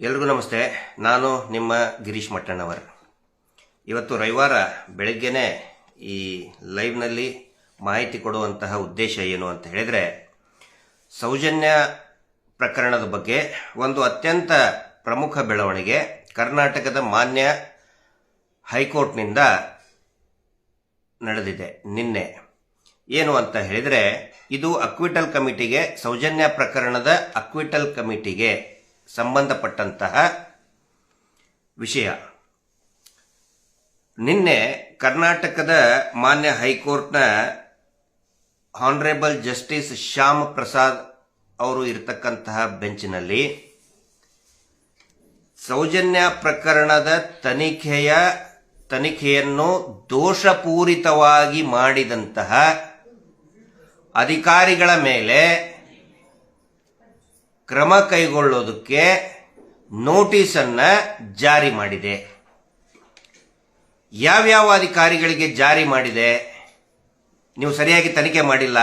ಎಲ್ರಿಗೂ ನಮಸ್ತೆ. ನಾನು ನಿಮ್ಮ ಗಿರೀಶ್ ಮಟ್ಟಣ್ಣವರ್. ಇವತ್ತು ರವಿವಾರ ಬೆಳಗ್ಗೆನೆ ಈ ಲೈವ್ನಲ್ಲಿ ಮಾಹಿತಿ ಕೊಡುವಂತಹ ಉದ್ದೇಶ ಏನು ಅಂತ ಹೇಳಿದರೆ, ಸೌಜನ್ಯ ಪ್ರಕರಣದ ಬಗ್ಗೆ ಒಂದು ಅತ್ಯಂತ ಪ್ರಮುಖ ಬೆಳವಣಿಗೆ ಕರ್ನಾಟಕದ ಮಾನ್ಯ ಹೈಕೋರ್ಟ್ನಿಂದ ನಡೆದಿದೆ ನಿನ್ನೆ. ಏನು ಅಂತ ಹೇಳಿದರೆ, ಇದು ಅಕ್ವಿಟಲ್ ಕಮಿಟಿಗೆ, ಸೌಜನ್ಯ ಪ್ರಕರಣದ ಅಕ್ವಿಟಲ್ ಕಮಿಟಿಗೆ ಸಂಬಂಧಪಟ್ಟಂತಹ ವಿಷಯ. ನಿನ್ನೆ ಕರ್ನಾಟಕದ ಮಾನ್ಯ ಹೈಕೋರ್ಟ್ನ ಹಾನರೇಬಲ್ ಜಸ್ಟಿಸ್ ಶ್ಯಾಮ್ ಪ್ರಸಾದ್ ಅವರು ಇರತಕ್ಕಂತಹ ಬೆಂಚಿನಲ್ಲಿ ಸೌಜನ್ಯ ಪ್ರಕರಣದ ತನಿಖೆಯ ತನಿಖೆಯನ್ನು ದೋಷಪೂರಿತವಾಗಿ ಮಾಡಿದಂತಹ ಅಧಿಕಾರಿಗಳ ಮೇಲೆ ಕ್ರಮ ಕೈಗೊಳ್ಳೋದಕ್ಕೆ ನೋಟಿಸನ್ನ ಜಾರಿ ಮಾಡಿದೆ. ಯಾವ್ಯಾವ ಅಧಿಕಾರಿಗಳಿಗೆ ಜಾರಿ ಮಾಡಿದೆ? ನೀವು ಸರಿಯಾಗಿ ತನಿಖೆ ಮಾಡಿಲ್ಲ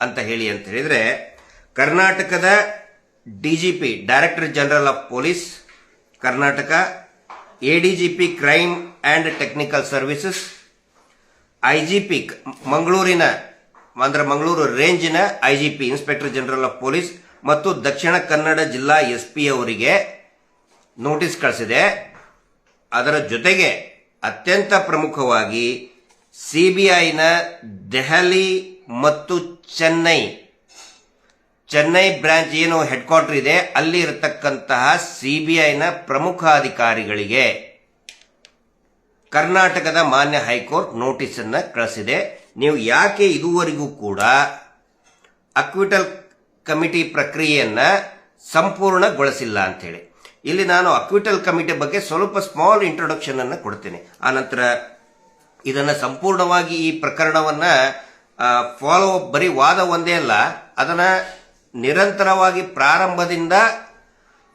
ಅಂತ ಹೇಳಿ ಅಂತ ಹೇಳಿದ್ರೆ, ಕರ್ನಾಟಕದ DGP director general of police Karnataka, A DGP crime and technical services IGP ಮಂಗಳೂರಿನ, ಅಂದರೆ Mangaluru ರೇಂಜಿನ IGP inspector general of police ಮತ್ತು ದಕ್ಷಿಣ ಕನ್ನಡ ಜಿಲ್ಲಾ ಎಸ್ ಪಿ ಅವರಿಗೆ ನೋಟಿಸ್ ಕಳಿಸಿದೆ. ಅದರ ಜೊತೆಗೆ ಅತ್ಯಂತ ಪ್ರಮುಖವಾಗಿ ಸಿಬಿಐನ ದೆಹಲಿ ಮತ್ತು ಚೆನ್ನೈ ಚೆನ್ನೈ ಬ್ರಾಂಚ್ ಏನು ಹೆಡ್ ಕ್ವಾರ್ಟರ್ ಇದೆ, ಅಲ್ಲಿ ಇರತಕ್ಕಂತಹ ಸಿಬಿಐನ ಪ್ರಮುಖ ಅಧಿಕಾರಿಗಳಿಗೆ ಕರ್ನಾಟಕದ ಮಾನ್ಯ ಹೈಕೋರ್ಟ್ ನೋಟಿಸ್ ಅನ್ನ ಕಳಿಸಿದೆ. ನೀವು ಯಾಕೆ ಇದುವರೆಗೂ ಕೂಡ ಅಕ್ವಿಟಲ್ ಕಮಿಟಿ ಪ್ರಕ್ರಿಯೆಯನ್ನ ಸಂಪೂರ್ಣಗೊಳಿಸಿಲ್ಲ ಅಂತೇಳಿ ಇಲ್ಲಿ ನಾನು ಅಕ್ವಿಟಲ್ ಕಮಿಟಿ ಬಗ್ಗೆ ಸ್ವಲ್ಪ ಸ್ಮಾಲ್ ಇಂಟ್ರೊಡಕ್ಷನ್ ಅನ್ನು ಕೊಡ್ತೇನೆ. ಆನಂತರ ಇದನ್ನ ಸಂಪೂರ್ಣವಾಗಿ ಈ ಪ್ರಕರಣವನ್ನ ಫಾಲೋ ಬರೀ ವಾದ ಒಂದೇ ಅಲ್ಲ, ಅದನ್ನ ನಿರಂತರವಾಗಿ ಪ್ರಾರಂಭದಿಂದ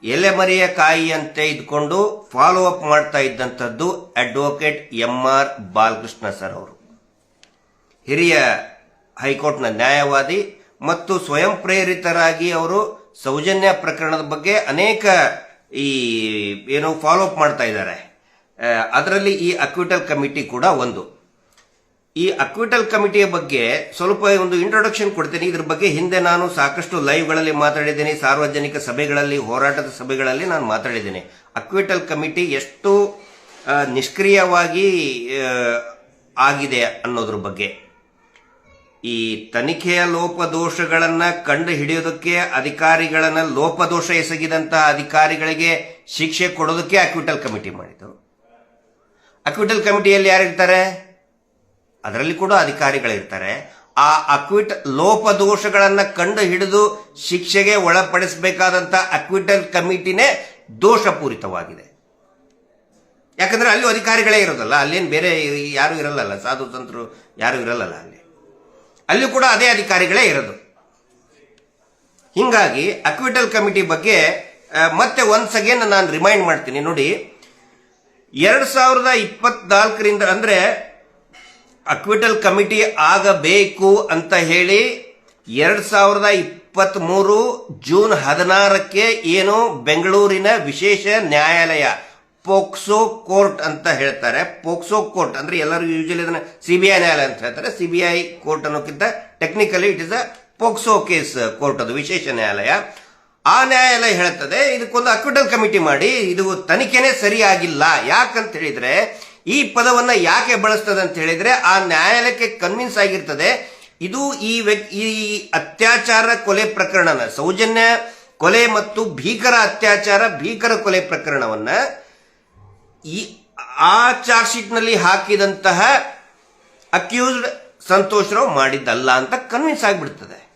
ಎಲೆಮರೆಯ ಕಾಯಿಯಂತೆ ಇದ್ಕೊಂಡು ಫಾಲೋ ಅಪ್ ಮಾಡ್ತಾ ಇದ್ದಂಥದ್ದು advocate M R Balakrishna sir ಅವರು. ಹಿರಿಯ ಹೈಕೋರ್ಟ್ನ ನ್ಯಾಯವಾದಿ ಮತ್ತು ಸ್ವಯಂ ಪ್ರೇರಿತರಾಗಿ ಅವರು ಸೌಜನ್ಯ ಪ್ರಕರಣದ ಬಗ್ಗೆ ಅನೇಕ ಈ ಏನು ಫಾಲೋ ಅಪ್ ಮಾಡ್ತಾ ಇದ್ದಾರೆ. ಅದರಲ್ಲಿ ಈ ಅಕ್ವಿಟಲ್ ಕಮಿಟಿ ಕೂಡ ಒಂದು. ಈ ಅಕ್ವಿಟಲ್ ಕಮಿಟಿಯ ಬಗ್ಗೆ ಸ್ವಲ್ಪ ಒಂದು ಇಂಟ್ರೊಡಕ್ಷನ್ ಕೊಡ್ತೇನೆ. ಇದ್ರ ಬಗ್ಗೆ ಹಿಂದೆ ನಾನು ಸಾಕಷ್ಟು ಲೈವ್ಗಳಲ್ಲಿ ಮಾತಾಡಿದ್ದೀನಿ. ಸಾರ್ವಜನಿಕ ಸಭೆಗಳಲ್ಲಿ, ಹೋರಾಟದ ಸಭೆಗಳಲ್ಲಿ ನಾನು ಮಾತಾಡಿದ್ದೀನಿ. ಅಕ್ವಿಟಲ್ ಕಮಿಟಿ ಎಷ್ಟು ನಿಷ್ಕ್ರಿಯವಾಗಿ ಆಗಿದೆ ಅನ್ನೋದ್ರ ಬಗ್ಗೆ. ಈ ತನಿಖೆಯ ಲೋಪದೋಷಗಳನ್ನ ಕಂಡು ಹಿಡಿಯೋದಕ್ಕೆ ಅಧಿಕಾರಿಗಳನ್ನ ಲೋಪದೋಷ ಎಸಗಿದಂತಹ ಅಧಿಕಾರಿಗಳಿಗೆ ಶಿಕ್ಷೆ ಕೊಡೋದಕ್ಕೆ ಅಕ್ವಿಟಲ್ ಕಮಿಟಿ ಮಾಡಿತು ಅಕ್ವಿಟಲ್ ಕಮಿಟಿಯಲ್ಲಿ ಯಾರಿರ್ತಾರೆ ಅದರಲ್ಲಿ ಕೂಡ ಅಧಿಕಾರಿಗಳಿರ್ತಾರೆ ಆ ಅಕ್ವಿಟ್ ಲೋಪದೋಷಗಳನ್ನ ಕಂಡು ಹಿಡಿದು ಶಿಕ್ಷೆಗೆ ಒಳಪಡಿಸಬೇಕಾದಂತ ಅಕ್ವಿಟಲ್ ಕಮಿಟಿನೇ ದೋಷಪೂರಿತವಾಗಿದೆ. ಯಾಕಂದ್ರೆ ಅಲ್ಲಿ ಅಧಿಕಾರಿಗಳೇ ಇರೋದಲ್ಲ, ಅಲ್ಲೇನು ಬೇರೆ ಯಾರು ಇರಲ್ಲಲ್ಲ ಸಾಧು ಸಂತರು ಯಾರು ಇರಲ್ಲ ಅಲ್ಲಿ. ಅಲ್ಲಿ ಕೂಡ ಅದೇ ಅಧಿಕಾರಿಗಳೇ ಇರೋದು. ಹಿಂಗಾಗಿ ಅಕ್ವಿಟಲ್ ಕಮಿಟಿ ಬಗ್ಗೆ ಮತ್ತೆ ಒನ್ಸ್ ಅಗೇನ್ ನಾನು ರಿಮೈಂಡ್ ಮಾಡ್ತೀನಿ. ನೋಡಿ, ಎರಡ್ ಸಾವಿರದ ಇಪ್ಪತ್ನಾಲ್ಕರಿಂದ ಅಂದ್ರೆ ಅಕ್ವಿಟಲ್ ಕಮಿಟಿ ಆಗಬೇಕು ಅಂತ ಹೇಳಿ ಎರಡ್ ಸಾವಿರದ ಇಪ್ಪತ್ತ್ ಮೂರು ಜೂನ್ ಹದಿನಾರಕ್ಕೆ ಏನು ಬೆಂಗಳೂರಿನ ವಿಶೇಷ ನ್ಯಾಯಾಲಯ ಪೋಕ್ಸೋ ಕೋರ್ಟ್ ಅಂತ ಹೇಳ್ತಾರೆ. ಪೋಕ್ಸೋ ಕೋರ್ಟ್ ಅಂದ್ರೆ ಎಲ್ಲರೂ ಯೂಶಲಿ ಅದನ್ನ ಸಿಬಿಐ ನ್ಯಾಯಾಲಯ ಅಂತ ಹೇಳ್ತಾರೆ. CBI court ಅನ್ನೋಕ್ಕಿಂತ technically it is a POCSO case court ಅದು ವಿಶೇಷ ನ್ಯಾಯಾಲಯ. ಆ ನ್ಯಾಯಾಲಯ ಹೇಳ್ತದೆ, ಇದಕ್ಕೊಂದು ಅಕ್ವಿಟಲ್ ಕಮಿಟಿ ಮಾಡಿ, ಇದು ತನಿಖೆನೇ ಸರಿಯಾಗಿಲ್ಲ. ಯಾಕಂತ ಹೇಳಿದ್ರೆ, ಈ ಪದವನ್ನ ಯಾಕೆ ಬಳಸ್ತದೆ ಅಂತ ಹೇಳಿದ್ರೆ, ಆ ನ್ಯಾಯಾಲಯಕ್ಕೆ ಕನ್ವಿನ್ಸ್ ಆಗಿರ್ತದೆ, ಇದು ಈ ಈ ಅತ್ಯಾಚಾರ ಕೊಲೆ ಪ್ರಕರಣನ, ಸೌಜನ್ಯ ಕೊಲೆ ಮತ್ತು ಭೀಕರ ಅತ್ಯಾಚಾರ ಭೀಕರ ಕೊಲೆ ಪ್ರಕರಣವನ್ನ ಈ ಆ ಚಾರ್ಜ್ ಶೀಟ್ನಲ್ಲಿ ಹಾಕಿದಂತಹ ಅಕ್ಯೂಸ್ಡ್ ಸಂತೋಷ್ ರಾವ್ ಮಾಡಿದ್ದಲ್ಲ ಅಂತ ಕನ್ವಿನ್ಸ್ ಆಗಿಬಿಡ್ತದೆ.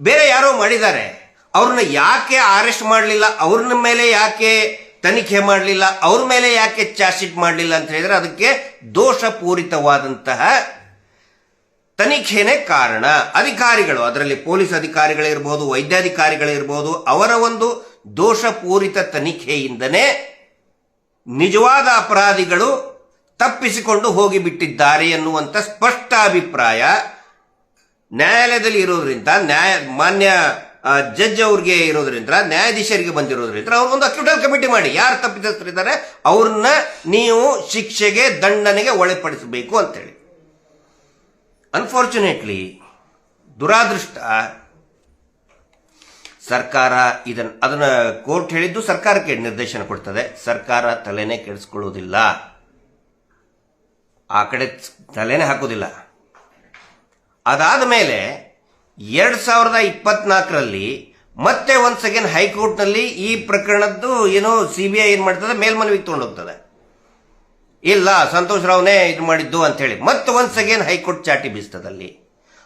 ಬೇರೆ ಯಾರೋ ಮಾಡಿದ್ದಾರೆ. ಅವ್ರನ್ನ ಯಾಕೆ ಅರೆಸ್ಟ್ ಮಾಡಲಿಲ್ಲ? ಅವ್ರನ್ನ ಮೇಲೆ ಯಾಕೆ ತನಿಖೆ ಮಾಡಲಿಲ್ಲ? ಅವ್ರ ಮೇಲೆ ಯಾಕೆ ಚಾರ್ಜ್ ಶೀಟ್ ಮಾಡಲಿಲ್ಲ ಅಂತ ಹೇಳಿದ್ರೆ ಅದಕ್ಕೆ ದೋಷಪೂರಿತವಾದಂತಹ ತನಿಖೆನೇ ಕಾರಣ. ಅಧಿಕಾರಿಗಳು, ಅದರಲ್ಲಿ ಪೊಲೀಸ್ ಅಧಿಕಾರಿಗಳಿರ್ಬೋದು, ವೈದ್ಯಾಧಿಕಾರಿಗಳಿರ್ಬೋದು, ಅವರ ಒಂದು ದೋಷಪೂರಿತ ತನಿಖೆಯಿಂದನೇ ನಿಜವಾದ ಅಪರಾಧಿಗಳು ತಪ್ಪಿಸಿಕೊಂಡು ಹೋಗಿಬಿಟ್ಟಿದ್ದಾರೆ ಎನ್ನುವಂಥ ಸ್ಪಷ್ಟ ಅಭಿಪ್ರಾಯ ನ್ಯಾಯಾಲಯದಲ್ಲಿ ಇರೋದ್ರಿಂದ, ನ್ಯಾಯ, ಮಾನ್ಯ ಜಡ್ಜ್ ಅವ್ರಿಗೆ ಇರೋದ್ರಿಂದ, ನ್ಯಾಯಾಧೀಶರಿಗೆ ಬಂದಿರೋದ್ರಿಂದ ಅವ್ರಿಗೊಂದು ಅಕ್ಯೂಟಲ್ ಕಮಿಟಿ ಮಾಡಿ. ಯಾರು ತಪ್ಪಿತಸ್ಥರಿದ್ದಾರೆ? ಅವ್ರನ್ನ ನೀವು ಶಿಕ್ಷೆಗೆ, ದಂಡನೆಗೆ ಒಳಪಡಿಸಬೇಕು ಅಂತೇಳಿ. ಅನ್ಫಾರ್ಚುನೇಟ್ಲಿ ದುರಾದೃಷ್ಟ ಸರ್ಕಾರ ಇದನ್ನ ಅದನ್ನ ಕೋರ್ಟ್ ಹೇಳಿದ್ದು ಸರ್ಕಾರಕ್ಕೆ ನಿರ್ದೇಶನ ಕೊಡ್ತದೆ. ಸರ್ಕಾರ ತಲೆನೇ ಕೆಡಿಸ್ಕೊಳ್ಳೋದಿಲ್ಲ. ಆ ಕಡೆ ತಲೆನೇ ಹಾಕೋದಿಲ್ಲ. ಅದಾದ ಮೇಲೆ ಎರಡ್ ಸಾವಿರದ ಇಪ್ಪತ್ನಾಲ್ಕರಲ್ಲಿ ಮತ್ತೆ ಒನ್ಸ್ ಅಗೇನ್ ಹೈಕೋರ್ಟ್ನಲ್ಲಿ ಈ ಪ್ರಕರಣದ್ದು ಏನೋ ಸಿ ಬಿ ಐ ಏನ್ ಮಾಡ್ತದೆ? ಮೇಲ್ಮನವಿಗೆ ತಗೊಂಡೋಗ್ತದೆ. ಇಲ್ಲ, ಸಂತೋಷ್ ರಾವ್ನೇ ಇದು ಮಾಡಿದ್ದು ಅಂತ ಹೇಳಿ ಮತ್ತೆ ಒನ್ಸ್ ಅಗೇನ್ ಹೈಕೋರ್ಟ್ ಚಾಟಿ ಬೀಸ್ತದಲ್ಲಿ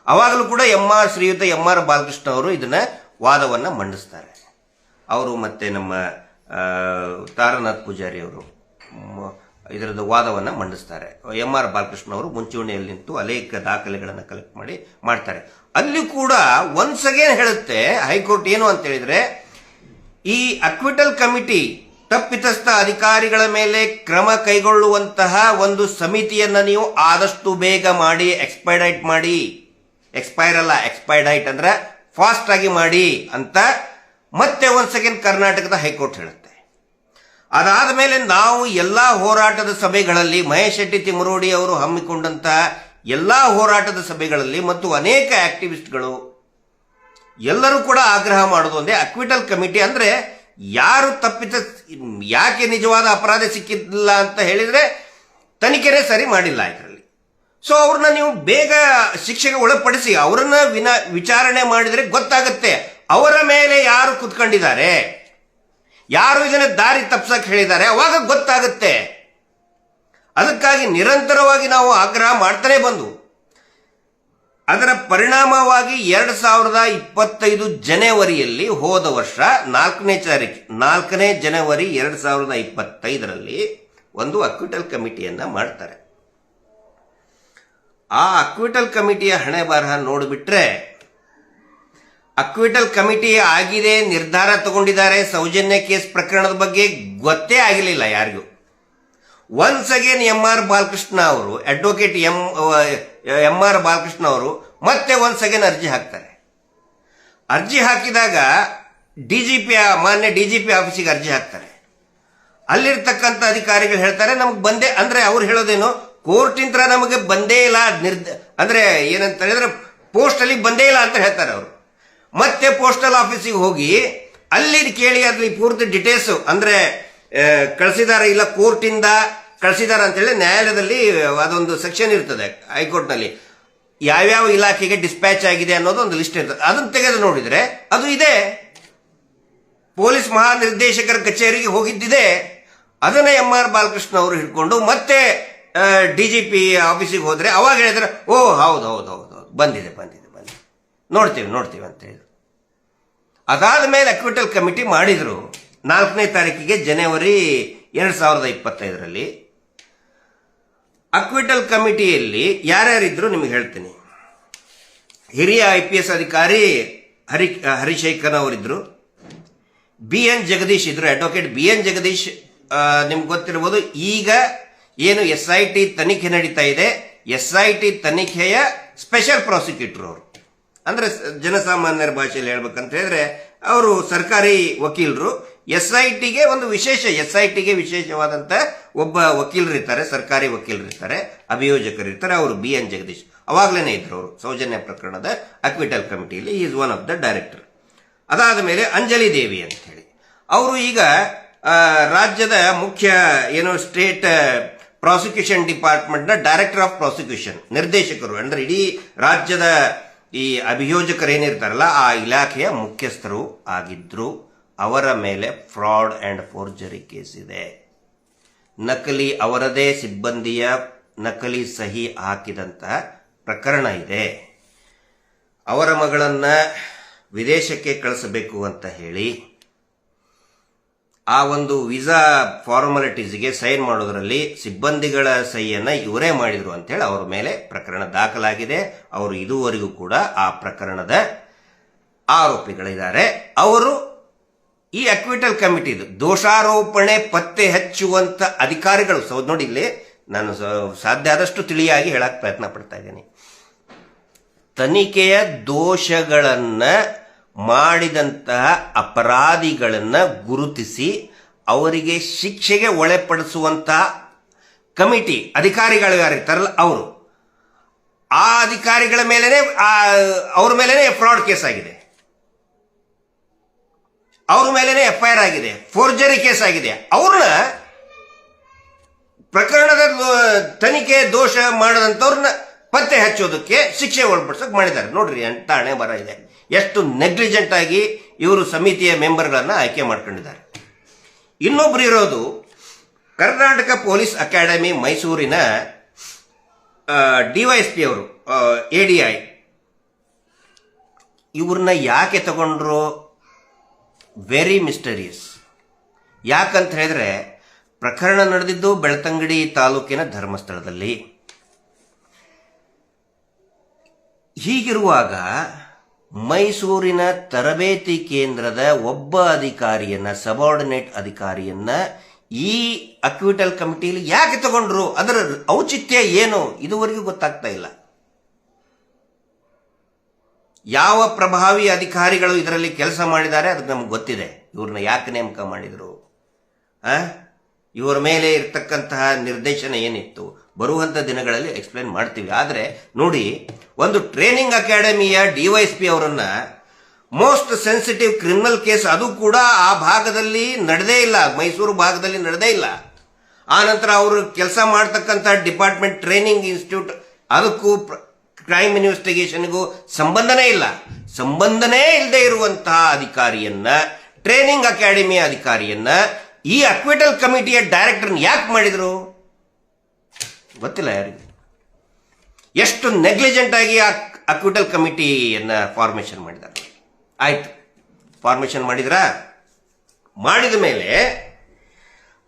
ಅವಾಗಲೂ ಕೂಡ ಎಂ ಆರ್ ಶ್ರೀಯುತ, ಎಂ ಆರ್ ಬಾಲಕೃಷ್ಣ ಅವರು ಇದನ್ನ ವಾದವನ್ನ ಮಂಡಿಸ್ತಾರೆ. ಅವರು ಮತ್ತೆ ನಮ್ಮ ತಾರನಾಥ್ ಪೂಜಾರಿ ಅವರು ಇದರದ್ದು ವಾದವನ್ನು ಮಂಡಿಸ್ತಾರೆ. ಎಂ ಆರ್ ಬಾಲಕೃಷ್ಣ ಅವರು ಮುಂಚೂಣಿಯಲ್ಲಿ ನಿಂತು ಅನೇಕ ದಾಖಲೆಗಳನ್ನು ಕಲೆಕ್ಟ್ ಮಾಡಿ, ಮಾಡ್ತಾರೆ. ಅಲ್ಲಿ ಕೂಡ ಒನ್ಸ್ ಅಗೇನ್ ಹೇಳುತ್ತೆ, ಹೈಕೋರ್ಟ್ ಏನು ಅಂತ ಹೇಳಿದ್ರೆ, ಈ ಅಕ್ವಿಟಲ್ ಕಮಿಟಿ ತಪ್ಪಿತಸ್ಥ ಅಧಿಕಾರಿಗಳ ಮೇಲೆ ಕ್ರಮ ಕೈಗೊಳ್ಳುವಂತಹ ಒಂದು ಸಮಿತಿಯನ್ನು ನೀವು ಆದಷ್ಟು ಬೇಗ ಮಾಡಿ ಎಕ್ಸ್ಪೈಡೈಟ್ ಮಾಡಿ. ಎಕ್ಸ್ಪೈರ್ ಅಲ್ಲ ಎಕ್ಸ್ಪೈರ್ಡೈಟ್ ಅಂದ್ರೆ ಫಾಸ್ಟ್ ಆಗಿ ಮಾಡಿ ಅಂತ ಮತ್ತೆ ಒಂದ್ ಸೆಕೆಂಡ್ ಕರ್ನಾಟಕದ ಹೈಕೋರ್ಟ್ ಹೇಳುತ್ತೆ. ಅದಾದ ಮೇಲೆ ನಾವು ಎಲ್ಲಾ ಹೋರಾಟದ ಸಭೆಗಳಲ್ಲಿ ಮಹೇಶ್ ಶೆಟ್ಟಿ ತಿಮರೋಡಿ ಅವರು ಹಮ್ಮಿಕೊಂಡಂತ ಎಲ್ಲಾ ಹೋರಾಟದ ಸಭೆಗಳಲ್ಲಿ ಮತ್ತು ಅನೇಕ ಆಕ್ಟಿವಿಸ್ಟ್ಗಳು ಎಲ್ಲರೂ ಕೂಡ ಆಗ್ರಹ ಮಾಡೋದು ಒಂದೇ ಅಕ್ವಿಟಲ್ ಕಮಿಟಿ ಅಂದ್ರೆ ಯಾರು ತಪ್ಪಿತ ಯಾಕೆ ನಿಜವಾದ ಅಪರಾಧ ಸಿಕ್ಕಿಲ್ಲ ಅಂತ ಹೇಳಿದ್ರೆ ತನಿಖೆನೇ ಸರಿ ಮಾಡಿಲ್ಲ ಇದರಲ್ಲಿ. ಸೊ ಅವ್ರನ್ನ ನೀವು ಬೇಗ ಶಿಕ್ಷೆಗೆ ಒಳಪಡಿಸಿ, ಅವರನ್ನ ವಿನ, ವಿಚಾರಣೆ ಮಾಡಿದರೆ ಗೊತ್ತಾಗುತ್ತೆ. ಅವರ ಮೇಲೆ ಯಾರು ಕುತ್ಕೊಂಡಿದ್ದಾರೆ? ಯಾರು ಇದನ್ನ ದಾರಿ ತಪ್ಸಕ್ ಹೇಳಿದ್ದಾರೆ? ಅವಾಗ ಗೊತ್ತಾಗುತ್ತೆ. ಅದಕ್ಕಾಗಿ ನಿರಂತರವಾಗಿ ನಾವು ಆಗ್ರಹ ಮಾಡ್ತಾನೆ ಬಂದು. ಅದರ ಪರಿಣಾಮವಾಗಿ ಎರಡ್ ಸಾವಿರದ ಇಪ್ಪತ್ತೈದು ಜನವರಿಯಲ್ಲಿ ಹೋದ ವರ್ಷ ನಾಲ್ಕನೇ ತಾರೀಕು ನಾಲ್ಕನೇ ಜನವರಿ ಎರಡು ಸಾವಿರದ ಇಪ್ಪತ್ತೈದರಲ್ಲಿ ಒಂದು ಅಕ್ವಿಟಲ್ ಕಮಿಟಿಯನ್ನು ಮಾಡ್ತಾರೆ. ಆ ಅಕ್ವಿಟಲ್ ಕಮಿಟಿಯ ಹಣೆ ಬರಹ ನೋಡಿಬಿಟ್ರೆ ಅಕ್ವಿಟಲ್ ಕಮಿಟಿ ಆಗಿದೆ, ನಿರ್ಧಾರ ತಗೊಂಡಿದ್ದಾರೆ, ಸೌಜನ್ಯ ಕೇಸ್ ಪ್ರಕರಣದ ಬಗ್ಗೆ ಗೊತ್ತೇ ಆಗಲಿಲ್ಲ ಯಾರಿಗೂ. Once again M R Balakrishna ಅವರು advocate M M R Balakrishna ಅವರು ಮತ್ತೆ ಒನ್ಸ್ ಅಗೇನ್ ಅರ್ಜಿ ಹಾಕ್ತಾರೆ. ಅರ್ಜಿ ಹಾಕಿದಾಗ ಡಿ ಜಿ ಪಿ, ಮಾನ್ಯ ಡಿ ಜಿ ಪಿ ಆಫೀಸಿಗೆ ಅರ್ಜಿ ಹಾಕ್ತಾರೆ. ಅಲ್ಲಿರ್ತಕ್ಕಂಥ ಅಧಿಕಾರಿಗಳು ಹೇಳ್ತಾರೆ, ನಮ್ಗೆ ಬಂದೆ ಅಂದ್ರೆ ಅವ್ರು ಹೇಳೋದೇನು? ಕೋರ್ಟ್ ಇಂತ್ರ ನಮಗೆ ಬಂದೇ ಇಲ್ಲ, ನಿರ್ದ, ಅಂದ್ರೆ ಏನಂತ ಹೇಳಿದ್ರೆ ಪೋಸ್ಟ್ ಅಲ್ಲಿ ಬಂದೇ ಇಲ್ಲ ಅಂತ ಹೇಳ್ತಾರೆ ಅವರು. ಮತ್ತೆ ಪೋಸ್ಟಲ್ ಆಫೀಸಿಗೆ ಹೋಗಿ ಅಲ್ಲಿ ಕೇಳಿ ಅದ್ರಲ್ಲಿ ಪೂರ್ತಿ ಡಿಟೇಲ್ಸ್ ಅಂದ್ರೆ ಕಳಿಸಿದಾರ ಇಲ್ಲ ಕೋರ್ಟಿಂದ ಕಳಿಸಿದಾರ ಅಂತೇಳಿ ನ್ಯಾಯಾಲಯದಲ್ಲಿ ಅದೊಂದು ಸೆಕ್ಷನ್ ಇರ್ತದೆ ಹೈಕೋರ್ಟ್ನಲ್ಲಿ. ಯಾವ್ಯಾವ ಇಲಾಖೆಗೆ ಡಿಸ್ಪ್ಯಾಚ್ ಆಗಿದೆ ಅನ್ನೋದು ಒಂದು ಲಿಸ್ಟ್ ಇರ್ತದೆ. ಅದನ್ನ ತೆಗೆದು ನೋಡಿದ್ರೆ ಅದು ಇದೆ. ಪೊಲೀಸ್ ಮಹಾನಿರ್ದೇಶಕರ ಕಚೇರಿಗೆ ಹೋಗಿದ್ದಿದೆ. ಅದನ್ನ ಎಂ ಆರ್ ಬಾಲಕೃಷ್ಣ ಅವರು ಹಿಡ್ಕೊಂಡು ಮತ್ತೆ ಡಿಜಿಪಿ ಆಫೀಸಿಗೆ ಹೋದರೆ ಅವಾಗ ಹೇಳಿದ್ರೆ, ಓ, ಹೌದು ಹೌದು ಹೌದು ಹೌದು. ಬಂದಿದೆ ಬಂದಿದೆ ಬಂದಿದೆ. ನೋಡ್ತೀವಿ ನೋಡ್ತೀವಿ ಅಂತ ಹೇಳಿದ್ರು. ಅದಾದ ಮೇಲೆ ಅಕ್ವಿಟಲ್ ಕಮಿಟಿ ಮಾಡಿದ್ರು. ನಾಲ್ಕನೇ ತಾರೀಕಿಗೆ ಜನವರಿ ಎರಡು ಸಾವಿರದ ಇಪ್ಪತ್ತೈದರಲ್ಲಿ. ಅಕ್ವಿಟಲ್ ಕಮಿಟಿಯಲ್ಲಿ ಯಾರ್ಯಾರಿದ್ರು ನಿಮಗೆ ಹೇಳ್ತೀನಿ. ಹಿರಿಯ ಐ ಪಿ ಎಸ್ ಅಧಿಕಾರಿ ಹರಿ, ಹರಿಶೇಖರ್ ಅವರಿದ್ರು. ಬಿ ಎನ್ ಜಗದೀಶ್ ಇದ್ರು. ಅಡ್ವೊಕೇಟ್ ಬಿ ಎನ್ ಜಗದೀಶ್ ನಿಮ್ಗೆ ಗೊತ್ತಿರಬಹುದು ಈಗ ಏನು ಎಸ್ ಐ ಟಿ ತನಿಖೆ ನಡೀತಾ ಇದೆ ಎಸ್ ಐ ಟಿ ತನಿಖೆಯ ಸ್ಪೆಷಲ್ ಪ್ರಾಸಿಕ್ಯೂಟರ್ ಅವರು. ಅಂದ್ರೆ ಜನಸಾಮಾನ್ಯರ ಭಾಷೆಯಲ್ಲಿ ಹೇಳ್ಬೇಕಂತ ಹೇಳಿದ್ರೆ, ಅವರು ಸರ್ಕಾರಿ ವಕೀಲರು. ಎಸ್ ಐ ಟಿಗೆ ಒಂದು ವಿಶೇಷ ಎಸ್ ಐ ಟಿಗೆ ವಿಶೇಷವಾದಂತ ಒಬ್ಬ ವಕೀಲರು ಇರ್ತಾರೆ ಸರ್ಕಾರಿ ವಕೀಲರು ಇರ್ತಾರೆ ಅಭಿಯೋಜಕರು ಇರ್ತಾರೆ ಅವರು ಬಿ ಎನ್ ಜಗದೀಶ್. ಅವಾಗ್ಲೇನೆ ಇದ್ರು ಅವರು, ಸೌಜನ್ಯ ಪ್ರಕರಣದ acquittal ಕಮಿಟಿಯಲ್ಲಿ is one of the director ಅದಾದ ಮೇಲೆ ಅಂಜಲಿ ದೇವಿ ಅಂತ ಹೇಳಿ. ಅವರು ಈಗ ರಾಜ್ಯದ ಮುಖ್ಯ, ಏನು ಸ್ಟೇಟ್ ಪ್ರಾಸಿಕ್ಯೂಷನ್ ಡಿಪಾರ್ಟ್ಮೆಂಟ್ನ ಡೈರೆಕ್ಟರ್ ಆಫ್ ಪ್ರಾಸಿಕ್ಯೂಷನ್, ನಿರ್ದೇಶಕರು, ಅಂದ್ರೆ ಇಡೀ ರಾಜ್ಯದ ಈ ಅಭಿಯೋಜಕರು ಏನಿರ್ತಾರಲ್ಲ, ಆ ಇಲಾಖೆಯ ಮುಖ್ಯಸ್ಥರು ಆಗಿದ್ರು. ಅವರ ಮೇಲೆ ಫ್ರಾಡ್ ಅಂಡ್ ಫೋರ್ಜರಿ ಕೇಸ್ ಇದೆ. ನಕಲಿ ಅವರದೇ ಸಿಬ್ಬಂದಿಯ ನಕಲಿ ಸಹಿ ಹಾಕಿದಂತಹ ಪ್ರಕರಣ ಇದೆ. ಅವರ ಮಗಳನ್ನ ವಿದೇಶಕ್ಕೆ ಕಳಿಸಬೇಕು ಅಂತ ಹೇಳಿ ಆ ಒಂದು ವೀಸಾ ಫಾರ್ಮಾಲಿಟೀಸ್ಗೆ ಸೈನ್ ಮಾಡೋದರಲ್ಲಿ ಸಿಬ್ಬಂದಿಗಳ ಸಹಿಯನ್ನು ಇವರೇ ಮಾಡಿದ್ರು ಅಂತ ಹೇಳಿ ಅವರ ಮೇಲೆ ಪ್ರಕರಣ ದಾಖಲಾಗಿದೆ. ಅವರು ಇದುವರೆಗೂ ಕೂಡ ಆ ಪ್ರಕರಣದ ಆರೋಪಿಗಳಿದ್ದಾರೆ. ಅವರು ಈ ಅಕ್ವಿಟಲ್ ಕಮಿಟಿದು ದೋಷಾರೋಪಣೆ ಪತ್ತೆ ಹಚ್ಚುವಂತ ಅಧಿಕಾರಿಗಳು. ನೋಡಿ ಇಲ್ಲಿ ನಾನು ಸಾಧ್ಯ ಆದಷ್ಟು ತಿಳಿಯಾಗಿ ಹೇಳಕ್ ಪ್ರಯತ್ನ ಪಡ್ತಾ ಇದ್ದೀನಿ. ತನಿಖೆಯ ದೋಷಗಳನ್ನ ಮಾಡಿದಂತಹ ಅಪರಾಧಿಗಳನ್ನು ಗುರುತಿಸಿ ಅವರಿಗೆ ಶಿಕ್ಷೆಗೆ ಒಳಪಡಿಸುವಂತಹ ಕಮಿಟಿ, ಅಧಿಕಾರಿಗಳು ಯಾರಿರ್ತಾರಲ್ಲ ಅವರು. ಆ ಅಧಿಕಾರಿಗಳ ಮೇಲೇನೆ ಅವ್ರ ಮೇಲೇ ಫ್ರಾಡ್ ಕೇಸ್ ಆಗಿದೆ. ಅವ್ರ ಮೇಲೇ ಎಫ್ ಐ ಆರ್ ಆಗಿದೆ ಫೋರ್ಜರಿ ಕೇಸ್ ಆಗಿದೆ. ಅವ್ರನ್ನ ಪ್ರಕರಣದ ತನಿಖೆ, ದೋಷ ಮಾಡದಂತವ್ರನ್ನ ಪತ್ತೆ ಹಚ್ಚೋದಕ್ಕೆ ಶಿಕ್ಷೆ ಒಳಪಡಿಸೋಕೆ ಮಾಡಿದ್ದಾರೆ. ನೋಡ್ರಿ ಎಂತ ಬರ ಇದೆ. ಎಷ್ಟು ನೆಗ್ಲಿಜೆಂಟ್ ಆಗಿ ಇವರು ಸಮಿತಿಯ ಮೆಂಬರ್ಗಳನ್ನು ಆಯ್ಕೆ ಮಾಡ್ಕೊಂಡಿದ್ದಾರೆ. ಇನ್ನೊಬ್ರು ಇರೋದು ಕರ್ನಾಟಕ ಪೊಲೀಸ್ ಅಕಾಡೆಮಿ ಮೈಸೂರಿನ ಡಿವೈಎಸ್ಪಿ ಅವರು ಎ ಡಿ ಐ. ಇವ್ರನ್ನ ಯಾಕೆ ತಗೊಂಡ್ರು? ವೆರಿ ಮಿಸ್ಟರಿಯಸ್ ಯಾಕಂತ ಹೇಳಿದ್ರೆ, ಪ್ರಕರಣ ನಡೆದಿದ್ದು ಬೆಳ್ತಂಗಡಿ ತಾಲೂಕಿನ ಧರ್ಮಸ್ಥಳದಲ್ಲಿ. ಹೀಗಿರುವಾಗ ಮೈಸೂರಿನ ತರಬೇತಿ ಕೇಂದ್ರದ ಒಬ್ಬ ಅಧಿಕಾರಿಯನ್ನ ಸಬಾರ್ಡಿನೇಟ್ ಅಧಿಕಾರಿಯನ್ನ ಈ ಅಕ್ವಿಟಲ್ ಕಮಿಟಿಯಲ್ಲಿ ಯಾಕೆ ತಗೊಂಡ್ರು? ಅದರ ಔಚಿತ್ಯ ಏನು? ಇದುವರೆಗೂ ಗೊತ್ತಾಗ್ತಾ ಇಲ್ಲ. ಯಾವ ಪ್ರಭಾವಿ ಅಧಿಕಾರಿಗಳು ಇದರಲ್ಲಿ ಕೆಲಸ ಮಾಡಿದ್ದಾರೆ ಅದಕ್ಕೆ ನಮ್ಗೆ ಗೊತ್ತಿದೆ. ಇವ್ರನ್ನ ಯಾಕೆ ನೇಮಕ ಮಾಡಿದ್ರು? ಇವರ ಮೇಲೆ ಇರತಕ್ಕಂತಹ ನಿರ್ದೇಶನ ಏನಿತ್ತು? ಬರುವಂತ ದಿನಗಳಲ್ಲಿ ಎಕ್ಸ್ಪ್ಲೇನ್ ಮಾಡ್ತೀವಿ. ಆದರೆ ನೋಡಿ, ಒಂದು ಟ್ರೈನಿಂಗ್ ಅಕಾಡೆಮಿಯ ಡಿವೈಎಸ್ಪಿ ಅವರನ್ನ ಮೋಸ್ಟ್ ಸೆನ್ಸಿಟಿವ್ ಕ್ರಿಮಿನಲ್ ಕೇಸ್ ಅದು ಕೂಡ ಆ ಭಾಗದಲ್ಲಿ ನಡೆದೇ ಇಲ್ಲ. ಮೈಸೂರು ಭಾಗದಲ್ಲಿ ನಡೆದೇ ಇಲ್ಲ. ಆ ನಂತರ ಅವರು ಕೆಲಸ ಮಾಡ್ತಕ್ಕಂಥ ಡಿಪಾರ್ಟ್ಮೆಂಟ್ ಟ್ರೈನಿಂಗ್ ಇನ್ಸ್ಟಿಟ್ಯೂಟ್ ಅದಕ್ಕೂ ಕ್ರೈಮ್ ಇನ್ವೆಸ್ಟಿಗೇಷನ್ಗೂ ಸಂಬಂಧನೇ ಇಲ್ಲ. ಸಂಬಂಧನೇ ಇಲ್ಲದೆ ಇರುವಂತಹ ಅಧಿಕಾರಿಯನ್ನ ಟ್ರೈನಿಂಗ್ ಅಕಾಡೆಮಿಯ ಅಧಿಕಾರಿಯನ್ನ ಈ ಅಕ್ವಿಟಲ್ ಕಮಿಟಿಯ ಡೈರೆಕ್ಟರ್ ಯಾಕೆ ಮಾಡಿದ್ರು? ಗೊತ್ತಿಲ್ಲ ಯಾರಿಗೆ. ಎಷ್ಟು ನೆಗ್ಲಿಜೆಂಟ್ ಆಗಿ ಅಕ್ವಿಟಲ್ ಕಮಿಟಿಯನ್ನ ಫಾರ್ಮೇಶನ್ ಮಾಡಿದ್ದಾರೆ. ಆಯ್ತು. ಫಾರ್ಮೇಶನ್ ಮಾಡಿದ್ರಾ? ಮಾಡಿದ ಮೇಲೆ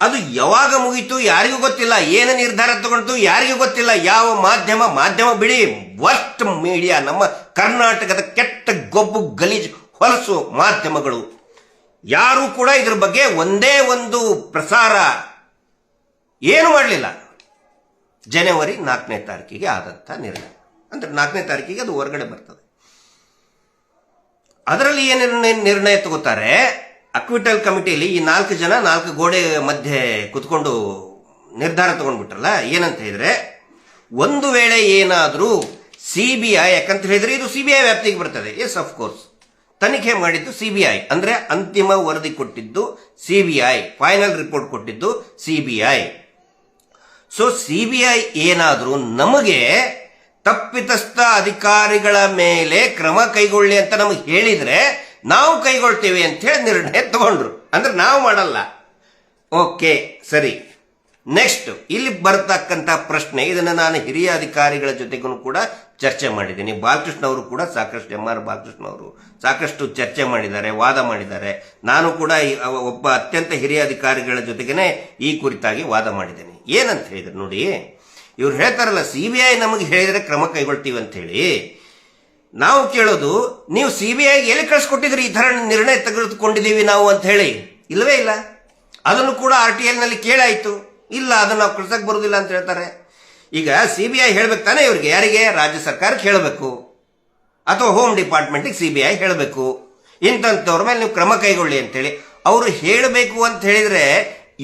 ಅದು ಯಾವಾಗ ಮುಗೀತು ಯಾರಿಗೂ ಗೊತ್ತಿಲ್ಲ. ಏನು ನಿರ್ಧಾರ ತಗೊಂಡು ಯಾರಿಗೂ ಗೊತ್ತಿಲ್ಲ. ಯಾವ ಮಾಧ್ಯಮ? ಮಾಧ್ಯಮ ಬಿಡಿ. ವರ್ಸ್ಟ್ ಮೀಡಿಯಾ ನಮ್ಮ ಕರ್ನಾಟಕದ ಕೆಟ್ಟ ಗೊಬ್ಬು ಗಲೀಜ್ ಹೊಲಸು ಮಾಧ್ಯಮಗಳು. ಯಾರು ಕೂಡ ಇದ್ರ ಬಗ್ಗೆ ಒಂದೇ ಒಂದು ಪ್ರಸಾರ ಏನು ಮಾಡಲಿಲ್ಲ. ಜನವರಿ ನಾಲ್ಕನೇ ತಾರೀಕಿಗೆ ಆದಂಥ ನಿರ್ಣಯ. ಅಂದ್ರೆ ನಾಲ್ಕನೇ ತಾರೀಕಿಗೆ ಅದು ಹೊರಗಡೆ ಬರ್ತದೆ. ಅದರಲ್ಲಿ ಏನು ನಿರ್ಣಯ ತಗೋತಾರೆ? ಅಕ್ವಿಟಲ್ ಕಮಿಟಿಯಲ್ಲಿ ಈ ನಾಲ್ಕು ಜನ, ನಾಲ್ಕು ಗೋಡೆ ಮಧ್ಯೆ ಕುತ್ಕೊಂಡು ನಿರ್ಧಾರ ತಗೊಂಡ್ಬಿಟ್ರಲ್ಲ, ಏನಂತ ಹೇಳಿದ್ರೆ, ಒಂದು ವೇಳೆ ಏನಾದರೂ ಸಿ ಬಿ ಐ ಯಾಕಂತ ಹೇಳಿದ್ರೆ ಇದು ಸಿ ಬಿ ಐ ವ್ಯಾಪ್ತಿಗೆ ಬರ್ತದೆ. ಎಸ್ ಆಫ್ ಕೋರ್ಸ್ ತನಿಖೆ ಮಾಡಿದ್ದು ಸಿ ಬಿ ಐ ಅಂದ್ರೆ ಅಂತಿಮ ವರದಿ ಕೊಟ್ಟಿದ್ದು C B I final report ಕೊಟ್ಟಿದ್ದು C B I so C B I ಏನಾದರೂ ನಮಗೆ ತಪ್ಪಿತಸ್ಥ ಅಧಿಕಾರಿಗಳ ಮೇಲೆ ಕ್ರಮ ಕೈಗೊಳ್ಳಿ ಅಂತ ನಮಗೆ ಹೇಳಿದ್ರೆ ನಾವು ಕೈಗೊಳ್ತೇವೆ ಅಂತ ಹೇಳಿ ನಿರ್ಣಯ ತಗೊಂಡ್ರು. ಅಂದ್ರೆ ನಾವು ಮಾಡಲ್ಲ. ಓಕೆ ಸರಿ. ನೆಕ್ಸ್ಟ್ ಇಲ್ಲಿ ಬರ್ತಕ್ಕಂಥ ಪ್ರಶ್ನೆ, ಇದನ್ನು ನಾನು ಹಿರಿಯ ಅಧಿಕಾರಿಗಳ ಜೊತೆಗೂ ಕೂಡ ಚರ್ಚೆ ಮಾಡಿದ್ದೀನಿ. ಬಾಲಕೃಷ್ಣ ಅವರು ಕೂಡ ಸಾಕಷ್ಟು, ಎಂ ಆರ್ ಬಾಲಕೃಷ್ಣ ಅವರು ಸಾಕಷ್ಟು ಚರ್ಚೆ ಮಾಡಿದ್ದಾರೆ, ವಾದ ಮಾಡಿದ್ದಾರೆ. ನಾನು ಕೂಡ ಒಬ್ಬ ಅತ್ಯಂತ ಹಿರಿಯ ಅಧಿಕಾರಿಗಳ ಜೊತೆಗೇನೆ ಈ ಕುರಿತಾಗಿ ವಾದ ಮಾಡಿದ್ದೇನೆ. ಏನಂತ ಹೇಳಿದ್ರು ನೋಡಿ, ಇವ್ರು ಹೇಳ್ತಾರಲ್ಲ ಸಿ ಬಿ ಐ ನಮಗೆ ಹೇಳಿದ್ರೆ ಕ್ರಮ ಕೈಗೊಳ್ತೀವಿ ಅಂತ ಹೇಳಿ. ನಾವು ಕೇಳೋದು, ನೀವು ಸಿ ಬಿ ಐ ಎಲ್ಲಿ ಕಳಿಸ್ಕೊಟ್ಟಿದ್ರಿ ಈ ಥರ ನಿರ್ಣಯ ತೆಗೆದುಕೊಂಡಿದ್ದೀವಿ ನಾವು ಅಂತ ಹೇಳಿ? ಇಲ್ಲವೇ ಇಲ್ಲ. ಅದನ್ನು ಕೂಡ ಆರ್ ಟಿ ಎಲ್ನಲ್ಲಿ ಕೇಳಾಯಿತು. ಇಲ್ಲ, ಅದನ್ನು ನಾವು ಕಳ್ಸಕ್ಕೆ ಬರೋದಿಲ್ಲ ಅಂತ ಹೇಳ್ತಾರೆ. ಈಗ ಸಿ ಬಿ ಐ ಹೇಳ್ಬೇಕು ತಾನೇ ಇವ್ರಿಗೆ? ಯಾರಿಗೆ? ರಾಜ್ಯ ಸರ್ಕಾರಕ್ಕೆ ಹೇಳಬೇಕು. ಅಥವಾ ಹೋಮ್ ಡಿಪಾರ್ಟ್ಮೆಂಟ್ಗೆ ಸಿ ಬಿ ಐ ಹೇಳಬೇಕು. ಇಂಥವ್ರ ಮೇಲೆ ನೀವು ಕ್ರಮ ಕೈಗೊಳ್ಳಿ ಅಂತೇಳಿ ಅವರು ಹೇಳಬೇಕು ಅಂತ ಹೇಳಿದ್ರೆ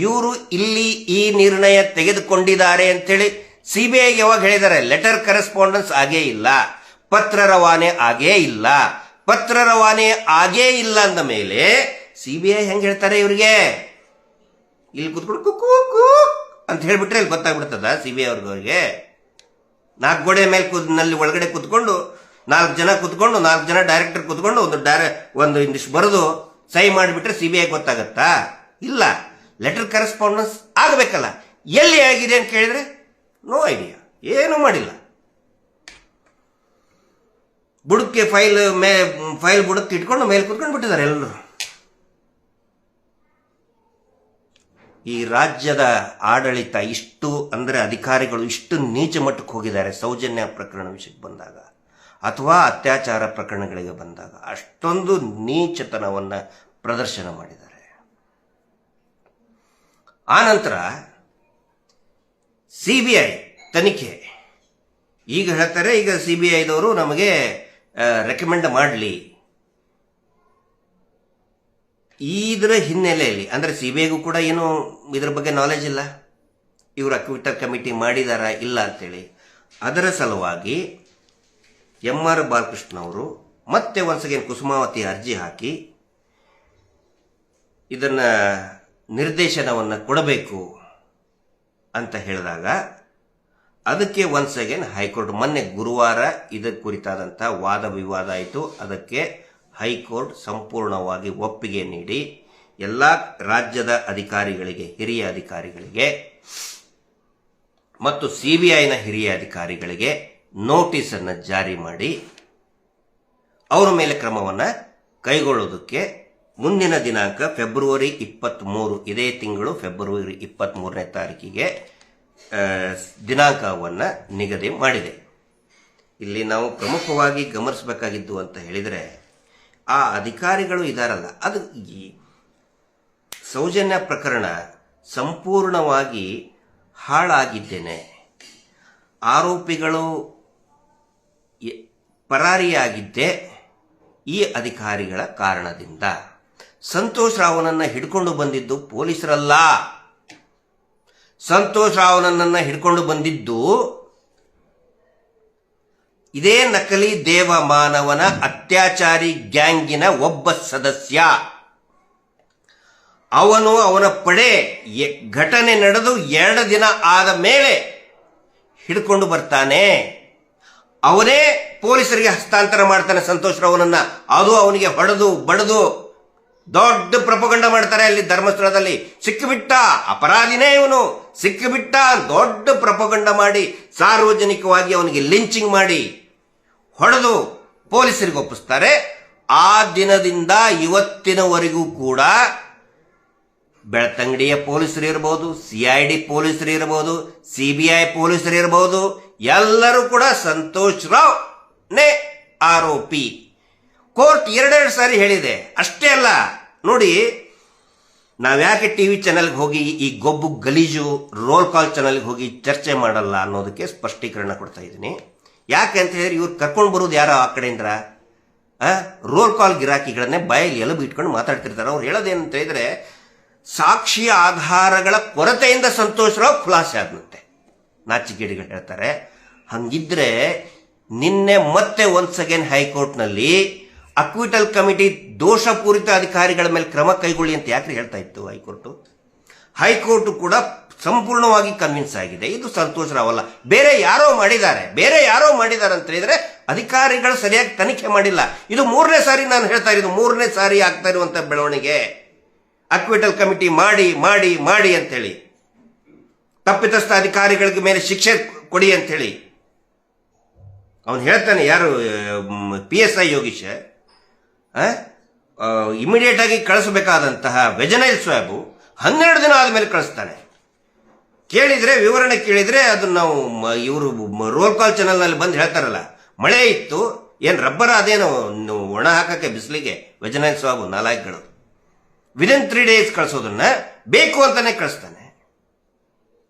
ಇವರು ಇಲ್ಲಿ ಈ ನಿರ್ಣಯ ತೆಗೆದುಕೊಂಡಿದ್ದಾರೆ ಅಂತೇಳಿ ಸಿ ಬಿ ಐಗೆ ಯಾವಾಗ ಹೇಳಿದ್ದಾರೆ? ಲೆಟರ್ ಕರೆಸ್ಪಾಂಡೆನ್ಸ್ ಆಗೇ ಇಲ್ಲ. ಪತ್ರ ರವಾನೆ ಆಗೇ ಇಲ್ಲ. ಪತ್ರ ರವಾನೆ ಆಗೇ ಇಲ್ಲ ಅಂದ ಮೇಲೆ ಸಿ ಬಿ ಹೆಂಗೆ ಹೇಳ್ತಾರೆ ಇವರಿಗೆ? ಇಲ್ಲಿ ಕೂತ್ಕೊಂಡು ಕುಕ್ಕು ಕು ಅಂತ ಹೇಳ್ಬಿಟ್ರೆ ಇಲ್ಲಿ ಗೊತ್ತಾಗ್ಬಿಡ್ತದ ಸಿ ಬಿ ಐ ಅವ್ರಿಗೆ? ನಾಲ್ಕು ಗೋಡೆ ಮೇಲೆ ಕೂತ್ನಲ್ಲಿ ಒಳಗಡೆ ಕೂತ್ಕೊಂಡು, ನಾಲ್ಕು ಜನ ಕುತ್ಕೊಂಡು, ನಾಲ್ಕು ಜನ ಡೈರೆಕ್ಟರ್ ಕೂತ್ಕೊಂಡು ಒಂದು ಡೈರೆ ಒಂದು ಇಂದಿಷ್ಟು ಬರೆದು ಸಹಿ ಮಾಡಿಬಿಟ್ರೆ ಸಿ ಬಿ ಐ ಗೊತ್ತಾಗತ್ತಾ? ಇಲ್ಲ. ಲೆಟರ್ ಕರೆಸ್ಪಾಂಡೆನ್ಸ್ ಆಗಬೇಕಲ್ಲ. ಎಲ್ಲಿ ಆಗಿದೆ ಅಂತ ಕೇಳಿದ್ರೆ ನೋ ಐಡಿಯಾ ಏನೂ ಮಾಡಿಲ್ಲ. ಬುಡಕ್ಕೆ ಫೈಲ್ ಮೇ, ಫೈಲ್ ಬುಡಕ್ಕೆ ಇಟ್ಕೊಂಡು ಮೇಲೆ ಕುತ್ಕೊಂಡು ಬಿಟ್ಟಿದ್ದಾರೆ ಎಲ್ಲರೂ. ಈ ರಾಜ್ಯದ ಆಡಳಿತ ಇಷ್ಟು, ಅಂದರೆ ಅಧಿಕಾರಿಗಳು ಇಷ್ಟು ನೀಚ ಮಟ್ಟಕ್ಕೆ ಹೋಗಿದ್ದಾರೆ, ಸೌಜನ್ಯ ಪ್ರಕರಣ ವಿಷಯಕ್ಕೆ ಬಂದಾಗ, ಅಥವಾ ಅತ್ಯಾಚಾರ ಪ್ರಕರಣಗಳಿಗೆ ಬಂದಾಗ, ಅಷ್ಟೊಂದು ನೀಚತನವನ್ನು ಪ್ರದರ್ಶನ ಮಾಡಿದ್ದಾರೆ. ಆನಂತರ ಸಿ ಬಿ ಐ ತನಿಖೆ. ಈಗ ಹೇಳ್ತಾರೆ, ಈಗ ಸಿ ಬಿ ನಮಗೆ ರೆಕಮೆಂಡ್ ಮಾಡಲಿ. ಇದರ ಹಿನ್ನೆಲೆಯಲ್ಲಿ, ಅಂದ್ರೆ ಸಿ ಬಿ ಐಗೂ ಕೂಡ ಏನು ಇದ್ರ ಬಗ್ಗೆ ನಾಲೆಜ್ ಇಲ್ಲ? ಇವರು ಅಕ್ವಿಟರ್ ಕಮಿಟಿ ಮಾಡಿದಾರ ಇಲ್ಲ ಅಂತೇಳಿ. ಅದರ ಸಲುವಾಗಿ ಎಂ ಆರ್ ಬಾಲಕೃಷ್ಣ ಅವರು ಮತ್ತೆ ಒಂದ್ಸಗೇನ್ ಕುಸುಮಾವತಿ ಅರ್ಜಿ ಹಾಕಿ ಇದನ್ನ ನಿರ್ದೇಶನವನ್ನು ಕೊಡಬೇಕು ಅಂತ ಹೇಳಿದಾಗ ಅದಕ್ಕೆ ಒನ್ಸ್ ಅಗೇನ್ ಹೈಕೋರ್ಟ್ ಮೊನ್ನೆ ಗುರುವಾರ ಇದರ ಕುರಿತಾದಂಥ ವಾದ ವಿವಾದ ಆಯಿತು. ಅದಕ್ಕೆ ಹೈಕೋರ್ಟ್ ಸಂಪೂರ್ಣವಾಗಿ ಒಪ್ಪಿಗೆ ನೀಡಿ ಎಲ್ಲ ರಾಜ್ಯದ ಅಧಿಕಾರಿಗಳಿಗೆ, ಹಿರಿಯ ಅಧಿಕಾರಿಗಳಿಗೆ ಮತ್ತು ಸಿಬಿಐನ ಹಿರಿಯ ಅಧಿಕಾರಿಗಳಿಗೆ ನೋಟಿಸ್ ಅನ್ನು ಜಾರಿ ಮಾಡಿ ಅವರ ಮೇಲೆ ಕ್ರಮವನ್ನು ಕೈಗೊಳ್ಳೋದಕ್ಕೆ ಮುಂದಿನ ದಿನಾಂಕ ಫೆಬ್ರವರಿ ಇಪ್ಪತ್ತ್ ಮೂರು ಇದೇ ತಿಂಗಳು ಫೆಬ್ರವರಿ ಇಪ್ಪತ್ತ್ ಮೂರನೇ ತಾರೀಕಿಗೆ ದಿನಾಂಕವನ್ನ ನಿಗದಿ ಮಾಡಿದೆ. ಇಲ್ಲಿ ನಾವು ಪ್ರಮುಖವಾಗಿ ಗಮನಿಸಬೇಕಾಗಿದ್ದು ಅಂತ ಹೇಳಿದರೆ, ಆ ಅಧಿಕಾರಿಗಳು ಇದಾರಲ್ಲ, ಅದು ಈ ಸೌಜನ್ಯ ಪ್ರಕರಣ ಸಂಪೂರ್ಣವಾಗಿ ಹಾಳಾಗಿದ್ದೇನೆ. ಆರೋಪಿಗಳು ಪರಾರಿಯಾಗಿದ್ದೇ ಈ ಅಧಿಕಾರಿಗಳ ಕಾರಣದಿಂದ. ಸಂತೋಷ್ ರಾವ್ನನ್ನ ಹಿಡ್ಕೊಂಡು ಬಂದಿದ್ದು ಪೊಲೀಸರಲ್ಲ. ಸಂತೋಷ್ ರಾವ್ನನ್ನ ಹಿಡ್ಕೊಂಡು ಬಂದಿದ್ದು ಇದೇ ನಕಲಿ ದೇವ ಮಾನವನ ಅತ್ಯಾಚಾರಿ ಗ್ಯಾಂಗಿನ ಒಬ್ಬ ಸದಸ್ಯ. ಅವನು ಅವನ ಪಡೆ ಘಟನೆ ನಡೆದು ಎರಡು ದಿನ ಆದ ಮೇಲೆ ಹಿಡ್ಕೊಂಡು ಬರ್ತಾನೆ. ಅವನೇ ಪೊಲೀಸರಿಗೆ ಹಸ್ತಾಂತರ ಮಾಡ್ತಾನೆ ಸಂತೋಷ್ ರಾವ್ನನ್ನ. ಅದು ಅವನಿಗೆ ಹೊಡೆದು, ಬಡದು ದೊಡ್ಡ ಪ್ರಪಗಂಡ ಮಾಡ್ತಾರೆ ಅಲ್ಲಿ ಧರ್ಮಸ್ಥಳದಲ್ಲಿ. ಸಿಕ್ಕಿಬಿಟ್ಟ ಅಪರಾಧಿನೇ ಇವನು. ಸಿಕ್ಕಿಬಿಟ್ಟ ದೊಡ್ಡ ಪ್ರಪಗಂಡ ಮಾಡಿ ಸಾರ್ವಜನಿಕವಾಗಿ ಅವನಿಗೆ ಲಿಂಚಿಂಗ್ ಮಾಡಿ ಹೊಡೆದು ಪೊಲೀಸರಿಗೆ ಒಪ್ಪಿಸ್ತಾರೆ. ಆ ದಿನದಿಂದ ಇವತ್ತಿನವರೆಗೂ ಕೂಡ ಬೆಳ್ತಂಗಡಿಯ ಪೊಲೀಸರು ಇರಬಹುದು ಸಿಐಡಿ ಪೊಲೀಸರು ಇರಬಹುದು ಸಿಬಿಐ ಪೊಲೀಸರು ಇರಬಹುದು ಎಲ್ಲರೂ ಕೂಡ ಸಂತೋಷ್ ರಾವ್ ನೇ ಆರೋಪಿ. ಕೋರ್ಟ್ ಎರಡೆರಡು ಸಾರಿ ಹೇಳಿದೆ. ಅಷ್ಟೇ ಅಲ್ಲ, ನೋಡಿ ನಾವ್ಯಾಕೆ ಟಿ ವಿ ಚಾನೆಲ್ಗೆ ಹೋಗಿ ಈ ಗೊಬ್ಬು ಗಲೀಜು ರೋಲ್ ಕಾಲ್ ಚಾನಲ್ಗೆ ಹೋಗಿ ಚರ್ಚೆ ಮಾಡಲ್ಲ ಅನ್ನೋದಕ್ಕೆ ಸ್ಪಷ್ಟೀಕರಣ ಕೊಡ್ತಾ ಇದ್ದೀನಿ. ಯಾಕೆ ಅಂತ ಹೇಳಿದ್ರೆ ಇವ್ರು ಕರ್ಕೊಂಡು ಬರೋದು ಯಾರೋ ಆ ಕಡೆಯಿಂದ? ರೋಲ್ ಕಾಲ್ ಗಿರಾಕಿಗಳನ್ನೇ ಬಾಯಲ್ಲಿ ಎಲುಬು ಇಟ್ಕೊಂಡು ಮಾತಾಡ್ತಿರ್ತಾರೆ. ಅವ್ರು ಹೇಳೋದೇನಂತ ಹೇಳಿದ್ರೆ ಸಾಕ್ಷಿ ಆಧಾರಗಳ ಕೊರತೆಯಿಂದ ಸಂತೋಷರಾವ್ ಖುಲಾಸೆ ಆದಂತೆ ನಾಚಿಗೇಡಿಗಳು ಹೇಳ್ತಾರೆ. ಹಂಗಿದ್ರೆ ನಿನ್ನೆ ಮತ್ತೆ ಒನ್ಸ್ ಅಗೇನ್ ಹೈಕೋರ್ಟ್ನಲ್ಲಿ ಅಕ್ವಿಟಲ್ ಕಮಿಟಿ ದೋಷಪೂರಿತ ಅಧಿಕಾರಿಗಳ ಮೇಲೆ ಕ್ರಮ ಕೈಗೊಳ್ಳಿ ಅಂತ ಯಾಕೆ ಹೇಳ್ತಾ ಇತ್ತು ಹೈಕೋರ್ಟ್? ಹೈಕೋರ್ಟ್ ಕೂಡ ಸಂಪೂರ್ಣವಾಗಿ ಕನ್ವಿನ್ಸ್ ಆಗಿದೆ. ಇದು ಸಂತೋಷ ರಾವಲ್ಲ ಬೇರೆ ಯಾರೋ ಮಾಡಿದ್ದಾರೆ. ಬೇರೆ ಯಾರೋ ಮಾಡಿದ್ದಾರೆ ಅಂತ ಹೇಳಿದ್ರೆ ಅಧಿಕಾರಿಗಳು ಸರಿಯಾಗಿ ತನಿಖೆ ಮಾಡಿಲ್ಲ. ಇದು ಮೂರನೇ ಸಾರಿ ನಾನು ಹೇಳ್ತಾ ಇರೋದು. ಮೂರನೇ ಸಾರಿ ಆಗ್ತಾ ಇರುವಂತ ಬೆಳವಣಿಗೆ. ಅಕ್ವಿಟಲ್ ಕಮಿಟಿ ಮಾಡಿ ಮಾಡಿ ಮಾಡಿ ಅಂತೇಳಿ ತಪ್ಪಿತಸ್ಥ ಅಧಿಕಾರಿಗಳಿಗೆ ಮೇಲೆ ಶಿಕ್ಷೆ ಕೊಡಿ ಅಂತೇಳಿ ಅವನು ಹೇಳ್ತಾನೆ, ಯಾರು P S I Yogish? Immediate ಆಗಿ ಕಳಿಸಬೇಕಾದಂತಹ ವೆಜನೈಲ್ ಸ್ವಾಬು ಹನ್ನೆರಡು ದಿನ ಆದಮೇಲೆ ಕಳಿಸ್ತಾನೆ. ಕೇಳಿದ್ರೆ, ವಿವರಣೆ ಕೇಳಿದ್ರೆ ಅದನ್ನ ನಾವು ಇವರು ರೋಲ್ ಕಾಲ್ ಚಾನಲ್ನಲ್ಲಿ ಬಂದು ಹೇಳ್ತಾರಲ್ಲ, ಮಳೆ ಇತ್ತು, ಏನು ರಬ್ಬರ್ ಅದೇನು ಒಣ ಹಾಕಕ್ಕೆ ಬಿಸಿಲಿಗೆ, ವೆಜನೈಲ್ ಸ್ವಾಬು ನಾಲ್ಕುಗಳು ವಿದಿನ್ ತ್ರೀ ಡೇಸ್ ಕಳಿಸೋದನ್ನ ಬೇಕು ಅಂತಾನೆ ಕಳಿಸ್ತಾನೆ.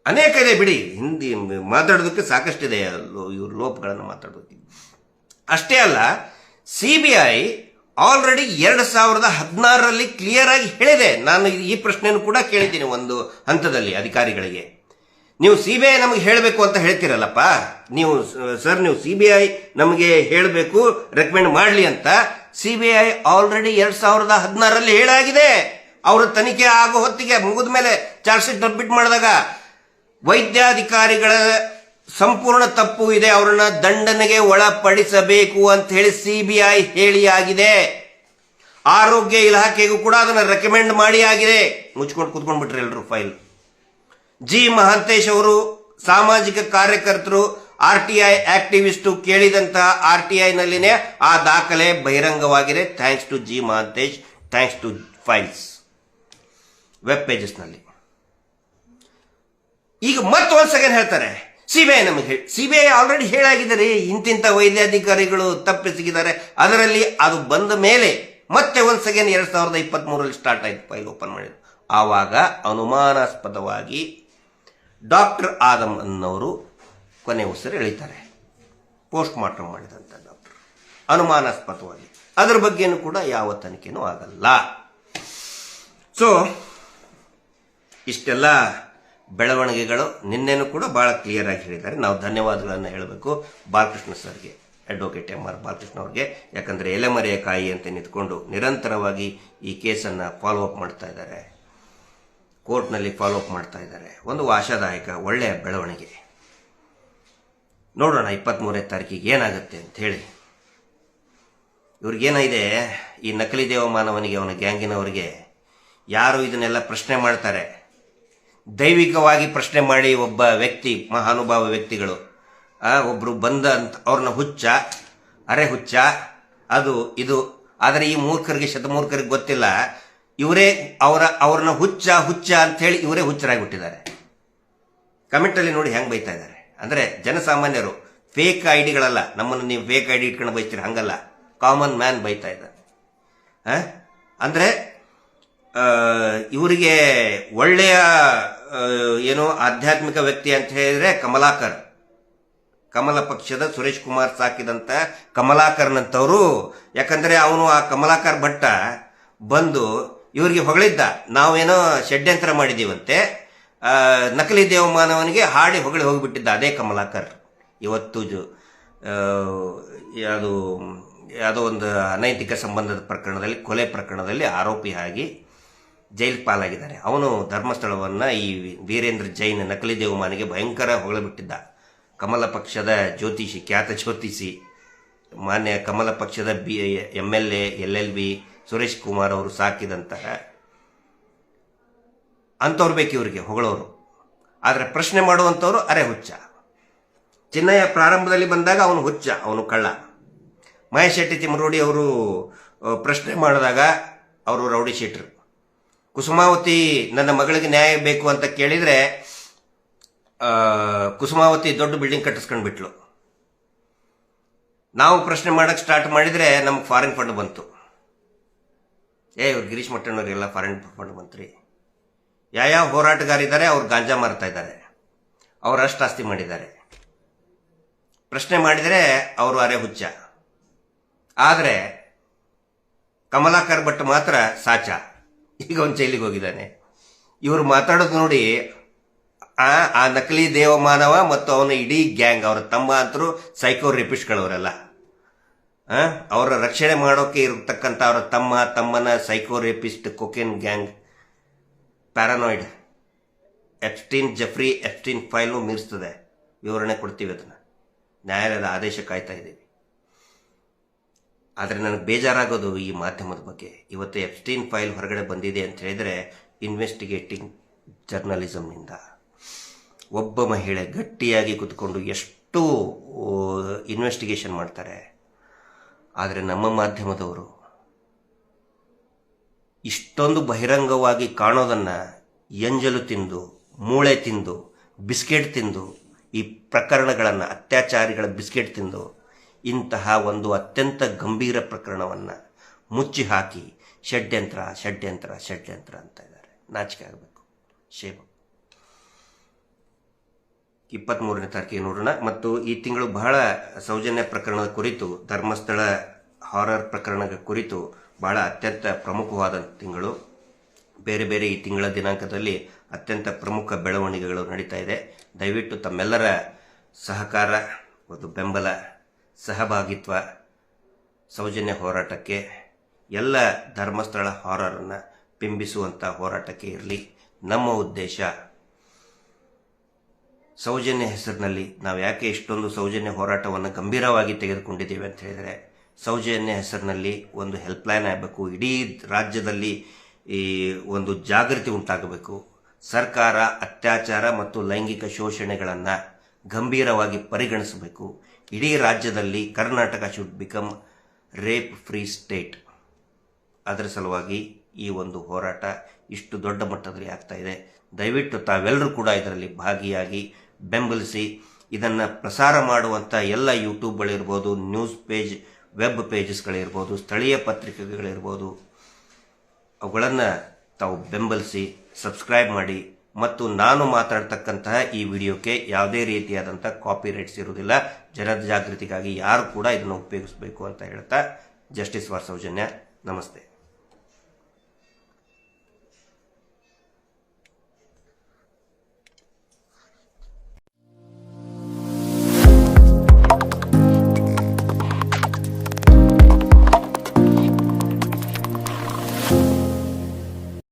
ಅನೇಕ ಇದೆ, ಬಿಡಿ, ಹಿಂದಿ ಮಾತಾಡೋದಕ್ಕೆ ಸಾಕಷ್ಟಿದೆ ಇವ್ರ ಲೋಪಗಳನ್ನು ಮಾತಾಡೋದಕ್ಕೆ ಅಷ್ಟೇ ಅಲ್ಲ ಸಿ ಬಿ ಐ ಆಲ್ರೆಡಿ ಎರಡು ಸಾವಿರದ ಹದಿನಾರರಲ್ಲಿ ಕ್ಲಿಯರ್ ಆಗಿ ಹೇಳಿದೆ. ನಾನು ಈ ಪ್ರಶ್ನೆಯನ್ನು ಕೂಡ ಕೇಳಿದ್ದೀನಿ ಒಂದು ಹಂತದಲ್ಲಿ ಅಧಿಕಾರಿಗಳಿಗೆ. ನೀವು ಸಿ ಬಿ ಐ ನಮಗೆ ಹೇಳಬೇಕು ಅಂತ ಹೇಳ್ತೀರಲ್ಲಪ್ಪ? ನೀವು ಸರ್ ನೀವು ಸಿ ಬಿ ಐ ನಮಗೆ ಹೇಳಬೇಕು ರೆಕಮೆಂಡ್ ಮಾಡಲಿ ಅಂತ ಸಿ ಬಿ ಐ ಆಲ್ರೆಡಿ ಎರಡ್ ಸಾವಿರದ ಹದಿನಾರರಲ್ಲಿ ಹೇಳಾಗಿದೆ. ಅವರ ತನಿಖೆ ಆಗೋ ಹೊತ್ತಿಗೆ ಮುಗಿದ ಮೇಲೆ ಚಾರ್ಜ್ ಶೀಟ್ ಸಬ್ಮಿಟ್ ಮಾಡಿದಾಗ ವೈದ್ಯಾಧಿಕಾರಿಗಳ ಸಂಪೂರ್ಣ ತಪ್ಪು ಇದೆ, ಅವರನ್ನ ದಂಡನೆಗೆ ಒಳಪಡಿಸಬೇಕು ಅಂತ ಹೇಳಿ ಸಿಬಿಐ ಹೇಳಿ ಆಗಿದೆ. ಆರೋಗ್ಯ ಇಲಾಖೆಗೂ ಕೂಡ ಅದನ್ನ ರೆಕಮೆಂಡ್ ಮಾಡಿ ಆಗಿದೆ. ಮುಚ್ಕೊಂಡು ಕೂತ್ಕೊಂಡ್ಬಿಟ್ರಿ ಎಲ್ರು ಫೈಲ್. ಜಿ ಮಹಾಂತೇಶ್ ಅವರು ಸಾಮಾಜಿಕ ಕಾರ್ಯಕರ್ತರು, ಆರ್ ಟಿ ಐ ಆಕ್ಟಿವಿಸ್ಟು ಕೇಳಿದಂತಹ ಆರ್ ಟಿ ಐನಲ್ಲಿನೇ ಆ ದಾಖಲೆ ಬಹಿರಂಗವಾಗಿದೆ. Thanks to G Mahantesh thanks to files web ಪೇಜಸ್ನಲ್ಲಿ ಈಗ ಮತ್ತೊಂದು ಸೆಕೆಂಡ್ ಹೇಳ್ತಾರೆ? ಸಿಬಿಐ ನಮಗೆ ಸಿಬಿಐ ಆಲ್ರೆಡಿ ಹೇಳಾಗಿದ್ದಾರೆ. ಇಂತಿಂಥ ವೈದ್ಯಾಧಿಕಾರಿಗಳು ತಪ್ಪಿಸಿದ್ದಾರೆ ಅದರಲ್ಲಿ ಅದು ಬಂದ ಮೇಲೆ ಮತ್ತೆ ಒಂದು ಸೆಕೆಂಡ್ ಎರಡ್ ಸಾವಿರದ ಇಪ್ಪತ್ತ್ ಮೂರಲ್ಲಿ ಸ್ಟಾರ್ಟ್ ಆಯಿತು ಫೈಲ್ ಓಪನ್ ಮಾಡಿದ್ರು ಆವಾಗ ಅನುಮಾನಾಸ್ಪದವಾಗಿ ಡಾಕ್ಟರ್ ಆದಮ್ ಅನ್ನೋರು ಕೊನೆ ಉಸಿರು ಎಳಿತಾರೆ. ಪೋಸ್ಟ್ ಮಾರ್ಟಮ್ ಮಾಡಿದಂಥ ಡಾಕ್ಟರ್ ಅನುಮಾನಾಸ್ಪದವಾಗಿ. ಅದರ ಬಗ್ಗೆನೂ ಕೂಡ ಯಾವ ತನಿಖೆನೂ ಆಗಲ್ಲ. ಸೊ ಇಷ್ಟೆಲ್ಲ ಬೆಳವಣಿಗೆಗಳು ನಿನ್ನೆನೂ ಕೂಡ ಬಹಳ ಕ್ಲಿಯರ್ ಆಗಿ ಹೇಳಿದ್ದಾರೆ. ನಾವು ಧನ್ಯವಾದಗಳನ್ನು ಹೇಳಬೇಕು ಬಾಲಕೃಷ್ಣ ಸರ್ಗೆ ಅಡ್ವೊಕೇಟ್ ಎಂ ಆರ್ ಬಾಲಕೃಷ್ಣ ಅವ್ರಿಗೆ. ಯಾಕಂದ್ರೆ ಎಲೆಮರೆಯ ಕಾಯಿ ಅಂತ ನಿಂತ್ಕೊಂಡು ನಿರಂತರವಾಗಿ ಈ ಕೇಸನ್ನು ಫಾಲೋ ಅಪ್ ಮಾಡ್ತಾ ಇದ್ದಾರೆ. ಕೋರ್ಟ್ನಲ್ಲಿ ಫಾಲೋ ಅಪ್ ಮಾಡ್ತಾ ಇದ್ದಾರೆ. ಒಂದು ಆಶಾದಾಯಕ ಒಳ್ಳೆಯ ಬೆಳವಣಿಗೆ. ನೋಡೋಣ ಇಪ್ಪತ್ತ್ಮೂರನೇ ತಾರೀಕಿಗೆ ಏನಾಗುತ್ತೆ ಅಂತ ಹೇಳಿ. ಇವ್ರಿಗೇನಿದೆ ಈ ನಕಲಿ ದೇವಮಾನವನಿಗೆ, ಅವನ ಗ್ಯಾಂಗಿನವರಿಗೆ ಯಾರು ಇದನ್ನೆಲ್ಲ ಪ್ರಶ್ನೆ ಮಾಡ್ತಾರೆ? ದೈವಿಕವಾಗಿ ಪ್ರಶ್ನೆ ಮಾಡಿ ಒಬ್ಬ ವ್ಯಕ್ತಿ ಮಹಾನುಭಾವ ವ್ಯಕ್ತಿಗಳು ಆ, ಒಬ್ರು ಬಂದ ಅಂತ ಅವ್ರನ್ನ ಹುಚ್ಚ ಅರೆ ಹುಚ್ಚ ಅದು ಇದು ಆದರೆ ಈ ಮೂರ್ಖರಿಗೆ ಶತಮೂರ್ಖರಿಗೆ ಗೊತ್ತಿಲ್ಲ. ಇವರೇ ಅವರ ಅವ್ರನ್ನ ಹುಚ್ಚ ಹುಚ್ಚ ಅಂತ ಹೇಳಿ ಇವರೇ ಹುಚ್ಚರಾಗಿಬಿಟ್ಟಿದ್ದಾರೆ. ಕಮೆಂಟ್ ಅಲ್ಲಿ ನೋಡಿ ಹೆಂಗೆ ಬೈತಾ ಇದ್ದಾರೆ. ಅಂದ್ರೆ ಜನಸಾಮಾನ್ಯರು ಫೇಕ್ ಐಡಿಗಳಲ್ಲ ನಮ್ಮನ್ನು ನೀವು ಫೇಕ್ ಐಡಿ ಇಟ್ಕೊಂಡು ಬೈತೀರಿ ಹಂಗಲ್ಲ. ಕಾಮನ್ ಮ್ಯಾನ್ ಬೈತಾ ಇದ್ದಾರೆ. ಅಂದರೆ ಇವರಿಗೆ ಒಳ್ಳೆಯ ಏನು ಆಧ್ಯಾತ್ಮಿಕ ವ್ಯಕ್ತಿ ಅಂತ ಹೇಳಿದ್ರೆ ಕಮಲಾಕರ್. ಕಮಲ ಪಕ್ಷದ ಸುರೇಶ್ ಕುಮಾರ್ ಸಾಕಿದಂತ ಕಮಲಾಕರ್ನಂತವರು. ಯಾಕಂದ್ರೆ ಅವನು ಆ ಕಮಲಾಕರ್ ಭಟ್ಟ ಬಂದು ಇವರಿಗೆ ಹೊಗಳಿದ್ದ. ನಾವೇನೋ ಷಡ್ಯಂತ್ರ ಮಾಡಿದೀವಂತೆ. ನಕಲಿ ದೇವಮಾನವನಿಗೆ ಹಾಡಿ ಹೊಗಳಿ ಹೋಗಿಬಿಟ್ಟಿದ್ದ ಅದೇ ಕಮಲಾಕರ್. ಇವತ್ತು ಜು- ಯಾವುದು, ಯಾವುದೋ ಒಂದು ಅನೈತಿಕ ಸಂಬಂಧದ ಪ್ರಕರಣದಲ್ಲಿ, ಕೊಲೆ ಪ್ರಕರಣದಲ್ಲಿ ಆರೋಪಿಯಾಗಿ ಜೈಲ್ ಪಾಲಾಗಿದ್ದಾನೆ ಅವನು ಧರ್ಮಸ್ಥಳವನ್ನ ಈ ವೀರೇಂದ್ರ ಜೈನ್ ನಕಲಿ ದೇವಮಾನಿಗೆ ಭಯಂಕರ ಹೊಗಳಬಿಟ್ಟಿದ್ದ. ಕಮಲ ಪಕ್ಷದ ಜ್ಯೋತಿಷಿ, ಖ್ಯಾತ ಜ್ಯೋತಿಷಿ, ಮಾನ್ಯ ಕಮಲ ಪಕ್ಷದ B M L A L L B Suresh Kumar ಅವರು ಸಾಕಿದಂತಹ ಅಂಥವ್ರು ಬೇಕು ಇವರಿಗೆ, ಹೊಗಳೋರು. ಆದರೆ ಪ್ರಶ್ನೆ ಮಾಡುವಂಥವ್ರು ಅರೆ ಹುಚ್ಚ. ಚಿನ್ನಯ್ಯ ಪ್ರಾರಂಭದಲ್ಲಿ ಬಂದಾಗ ಅವನು ಹುಚ್ಚ, ಅವನು ಕಳ್ಳ. ಮಹೇಶ್ ಶೆಟ್ಟಿ ತಿಮ್ಮರೋಡಿ ಅವರು ಪ್ರಶ್ನೆ ಮಾಡಿದಾಗ ಅವರು ರೌಡಿ ಶೀಟ್ರು. ಕುಸುಮಾವತಿ ನನ್ನ ಮಗಳಿಗೆ ನ್ಯಾಯ ಬೇಕು ಅಂತ ಕೇಳಿದ್ರೆ ಕುಸುಮಾವತಿ ದೊಡ್ಡ ಬಿಲ್ಡಿಂಗ್ ಕಟ್ಟಿಸ್ಕೊಂಡು ಬಿಟ್ಲು. ನಾವು ಪ್ರಶ್ನೆ ಮಾಡಕ್ ಸ್ಟಾರ್ಟ್ ಮಾಡಿದ್ರೆ ನಮ್ಗೆ ಫಾರಿನ್ ಫಂಡ್ ಬಂತು. ಏ, ಇವ್ರು ಗಿರೀಶ್ ಮಟ್ಟಣ್ಣವ್ರಿಗೆಲ್ಲ ಫಾರಿನ್ ಫಂಡ್ ಬಂತ್ರಿ ಯಾವ ಹೋರಾಟಗಾರಿದ್ದಾರೆ, ಅವ್ರು ಗಾಂಜಾ ಮಾರ್ತಾ ಇದ್ದಾರೆ. ಅವ್ರು ಅಷ್ಟು ಆಸ್ತಿ ಮಾಡಿದ್ದಾರೆ. ಪ್ರಶ್ನೆ ಮಾಡಿದರೆ ಅವರು ಅರೆ ಹುಚ್ಚ. ಆದರೆ, ಕಮಲಾಕರ್ ಭಟ್ ಮಾತ್ರ ಸಾಚ. ಈಗ ಅವನು ಜೈಲಿಗೆ ಹೋಗಿದ್ದಾನೆ. ಇವರು ಮಾತಾಡೋದು ನೋಡಿ, ಆ ಆ ನಕಲಿ ದೇವಮಾನವ ಮತ್ತು ಅವನ ಇಡೀ ಗ್ಯಾಂಗ್, ಅವರ ತಮ್ಮ ಅಂತರೂ ಸೈಕೋ ರೇಪಿಸ್ಟ್ಗಳವರೆಲ್ಲ. ಅವರ ರಕ್ಷಣೆ ಮಾಡೋಕೆ ಇರತಕ್ಕಂಥ ಅವರ ತಮ್ಮ, ತಮ್ಮನ psycho rapist cocaine gang. Paranoid. Epstein Jeffrey Epstein file ಮೀರಿಸ್ತದೆ. ವಿವರಣೆ ಕೊಡ್ತೀವಿ ಅದನ್ನು. ನ್ಯಾಯಾಲಯದ ಆದೇಶ ಕಾಯ್ತಾ ಇದ್ದೀವಿ. ಆದರೆ ನನಗೆ ಬೇಜಾರಾಗೋದು ಈ ಮಾಧ್ಯಮದ ಬಗ್ಗೆ. ಇವತ್ತು ಎಪ್ಸ್ಟೀನ್ ಫೈಲ್ ಹೊರಗಡೆ ಬಂದಿದೆ ಅಂತ ಹೇಳಿದರೆ ಇನ್ವೆಸ್ಟಿಗೇಟಿಂಗ್ ಜರ್ನಲಿಸಮ್ನಿಂದ ಒಬ್ಬ ಮಹಿಳೆ ಗಟ್ಟಿಯಾಗಿ ಕುತ್ಕೊಂಡು ಎಷ್ಟು ಇನ್ವೆಸ್ಟಿಗೇಷನ್ ಮಾಡ್ತಾರೆ. ಆದರೆ ನಮ್ಮ ಮಾಧ್ಯಮದವರು ಇಷ್ಟೊಂದು ಬಹಿರಂಗವಾಗಿ ಕಾಣೋದನ್ನು ಎಂಜಲು ತಿಂದು, ಮೂಳೆ ತಿಂದು, ಬಿಸ್ಕೆಟ್ ತಿಂದು, ಈ ಪ್ರಕರಣಗಳನ್ನು ಅತ್ಯಾಚಾರಿಗಳ ಬಿಸ್ಕೆಟ್ ತಿಂದು ಇಂತಹ ಒಂದು ಅತ್ಯಂತ ಗಂಭೀರ ಪ್ರಕರಣವನ್ನು ಮುಚ್ಚಿ ಹಾಕಿ ಷಡ್ಯಂತ್ರ ಷಡ್ಯಂತ್ರ ಷಡ್ಯಂತ್ರ ಅಂತ ಇದ್ದಾರೆ. ನಾಚಿಕೆ ಆಗಬೇಕು. ಶೇಮ ಇಪ್ಪತ್ತ್ಮೂರನೇ ತಾರೀಕಿಗೆ ನೋಡೋಣ. ಮತ್ತು ಈ ತಿಂಗಳು ಬಹಳ ಸೌಜನ್ಯ ಪ್ರಕರಣದ ಕುರಿತು, ಧರ್ಮಸ್ಥಳ ಹಾರರ್ ಪ್ರಕರಣದ ಕುರಿತು ಬಹಳ ಅತ್ಯಂತ ಪ್ರಮುಖವಾದ ತಿಂಗಳು. ಬೇರೆ ಬೇರೆ ಈ ತಿಂಗಳ ದಿನಾಂಕದಲ್ಲಿ ಅತ್ಯಂತ ಪ್ರಮುಖ ಬೆಳವಣಿಗೆಗಳು ನಡೀತಾ ಇದೆ. ದಯವಿಟ್ಟು ತಮ್ಮೆಲ್ಲರ ಸಹಕಾರ, ಒಂದು ಬೆಂಬಲ ಸಹಭಾಗಿತ್ವ, ಸೌಜನ್ಯ ಹೋರಾಟಕ್ಕೆ ಎಲ್ಲ ಧರ್ಮಸ್ಥಳ ಹಾರರನ್ನು ಬಿಂಬಿಸುವಂಥ ಹೋರಾಟಕ್ಕೆ ಇರಲಿ. ನಮ್ಮ ಉದ್ದೇಶ ಸೌಜನ್ಯ ಹೆಸರಿನಲ್ಲಿ ನಾವು ಯಾಕೆ ಇಷ್ಟೊಂದು ಸೌಜನ್ಯ ಹೋರಾಟವನ್ನು ಗಂಭೀರವಾಗಿ ತೆಗೆದುಕೊಂಡಿದ್ದೇವೆ ಅಂತ ಹೇಳಿದರೆ, ಸೌಜನ್ಯ ಹೆಸರಿನಲ್ಲಿ ಒಂದು ಹೆಲ್ಪ್ಲೈನ್ ಆಗಬೇಕು. ಇಡೀ ರಾಜ್ಯದಲ್ಲಿ ಈ ಒಂದು ಜಾಗೃತಿ ಉಂಟಾಗಬೇಕು. ಸರ್ಕಾರ ಅತ್ಯಾಚಾರ ಮತ್ತು ಲೈಂಗಿಕ ಶೋಷಣೆಗಳನ್ನು ಗಂಭೀರವಾಗಿ ಪರಿಗಣಿಸಬೇಕು. ಇಡೀ ರಾಜ್ಯದಲ್ಲಿ Karnataka should become rape free state ಅದರ ಸಲುವಾಗಿ ಈ ಒಂದು ಹೋರಾಟ ಇಷ್ಟು ದೊಡ್ಡ ಮಟ್ಟದಲ್ಲಿ ಆಗ್ತಾ ಇದೆ. ದಯವಿಟ್ಟು ತಾವೆಲ್ಲರೂ ಕೂಡ ಇದರಲ್ಲಿ ಭಾಗಿಯಾಗಿ ಬೆಂಬಲಿಸಿ ಇದನ್ನು ಪ್ರಸಾರ ಮಾಡುವಂಥ ಎಲ್ಲ ಯೂಟ್ಯೂಬ್ಗಳಿರ್ಬೋದು ನ್ಯೂಸ್ ಪೇಜ್ ವೆಬ್ ಪೇಜಸ್ಗಳಿರ್ಬೋದು ಸ್ಥಳೀಯ ಪತ್ರಿಕೆಗಳಿರ್ಬೋದು ಅವುಗಳನ್ನು ತಾವು ಬೆಂಬಲಿಸಿ ಸಬ್ಸ್ಕ್ರೈಬ್ ಮಾಡಿ ಮತ್ತು ನಾನು ಮಾತಾಡ್ತಕ್ಕಂತಹ ಈ ವಿಡಿಯೋಕ್ಕೆ ಯಾವುದೇ ರೀತಿಯಾದಂಥ ಕಾಪಿ ರೈಟ್ಸ್ ಇರುವುದಿಲ್ಲ ಜನಜಾಗೃತಿಗಾಗಿ ಯಾರು ಕೂಡ ಇದನ್ನು ಉಪಯೋಗಿಸಬೇಕು ಅಂತ ಹೇಳ್ತಾ, ಜಸ್ಟಿಸ್ ವಾರ್ ಸೌಜನ್ಯ ನಮಸ್ತೆ.